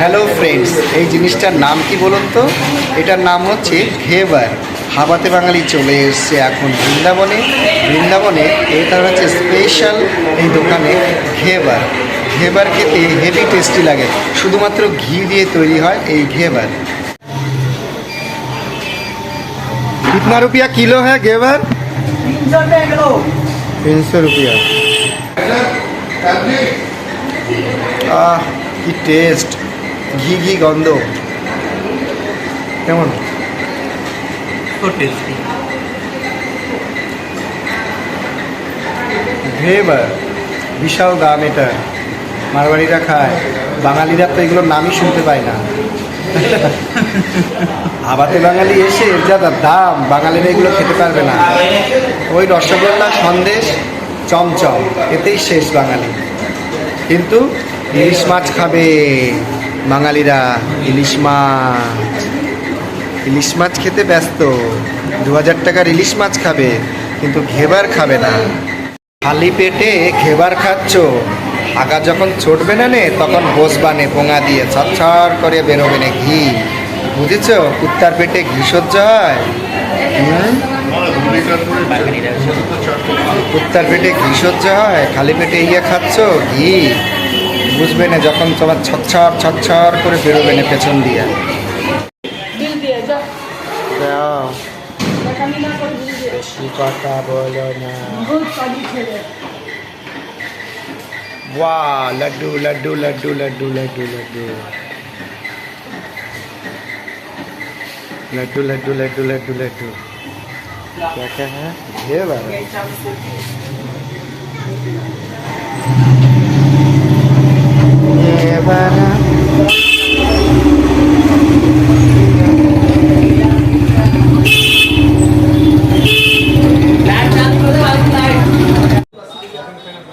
Hello friends এই জিনিসটার নাম কি বলুন তো এটার নাম হচ্ছে ঘেবার হাবাতে বাঙালি চলে এসছে এখন বৃন্দাবনে বৃন্দাবনে এটা হচ্ছে স্পেশাল এই দোকানে ঘেবার ঘেবার খেতে হেভি টেস্টি লাগে শুধুমাত্র ঘি দিয়ে তৈরি হয় এই ঘেবার कितना रुपया किलो है घेवर तीन सौ रुपया আহ কি টেস্ট ঘি ঘি গন্ধ। কেমন? ঘেবার বিশাল দাম এটা মারবাড়িরা খায়। বাঙালিরা তো এগুলোর নামই শুনতে পায় না। আবাতে বাঙালি এসে এর যা দাম বাঙালিরা এগুলো খেতে পারবে না। ওই রসগোল্লা সন্দেশ চমচম এতেই শেষ বাঙালি। কিন্তু ইলিশ মাছ খাবে। বাঙালিরা ইলিশ মাছ ইলিশ মাছ খেতে ব্যস্ত। দু হাজার টাকার ইলিশ মাছ খাবে, কিন্তু ঘেবার খাবে না। খালি পেটে ঘেবার খাচ্ছ। আগা যখন ছুটবে না নে, তখন বসবানে পোঙা দিয়ে ছড় করে বেরোবে না ঘি। বুঝেছ? কুত্তার পেটে ঘি সহ্য হয়? কুত্তার পেটে ঘি সহ্য হয়? খালি পেটে ইয়ে খাচ্ছ? ঘি? বুঝবে না যখন তোমার ছচ্ছর ছচ্ছর করে বেরোবে না পেছন দিয়ে বিল দিয়ে যাও দাও দেখানি না করে বিল দিয়ে বেশি কথা বলো না বহুত কালি ছেলে वाह लड्डू लड्डू लड्डू लड्डू लड्डू लड्डू लड्डू लड्डू लड्डू लड्डू लड्डू क्या क्या है घेवर घेवर